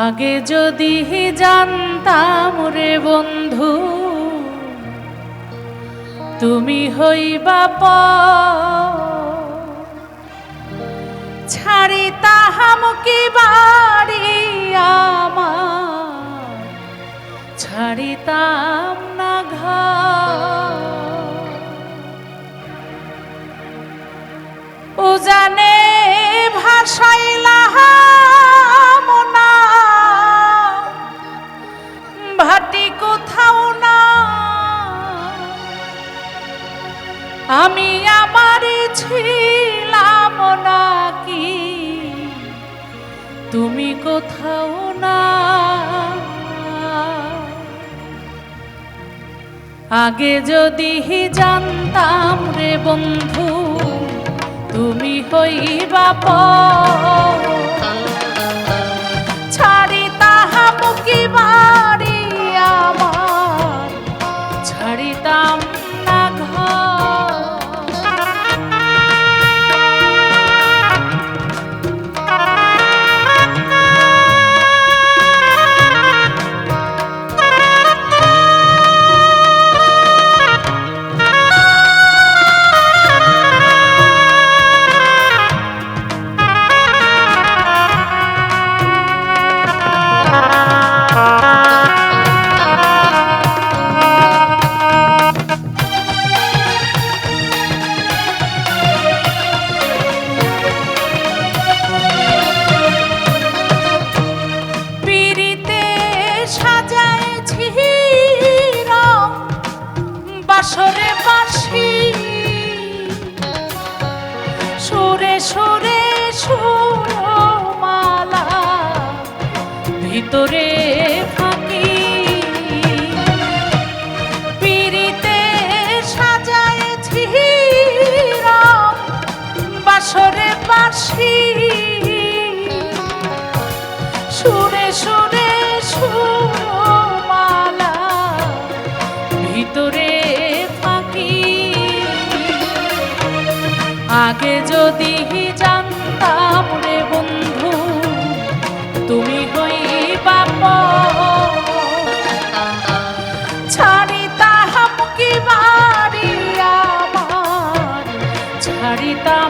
আগে যদি জানতাম রে বন্ধু, তুমি হইবা প ছাড়ি তাহাম কি বাড়ি আমার, ছাড়িতাম না ঘর। ভাসাইলা মনা আমি আমার ছিলাম নাকি? তুমি কোথাও না। আগে যদি জানতাম রে বন্ধু, তুমি হইবা ছাড়ি তাহা মুখি বাড়ি আমার? ছাড়িতাম না ঘর। বাসরে বাসি সুরে সুরে সুরমালা ভিতরে বাসরে বাসি আগে যদি জানতাম রে বন্ধু তুমি হই বাপ ছাড়ি তাহা কি বাড়ি আমার ছাড়িতাম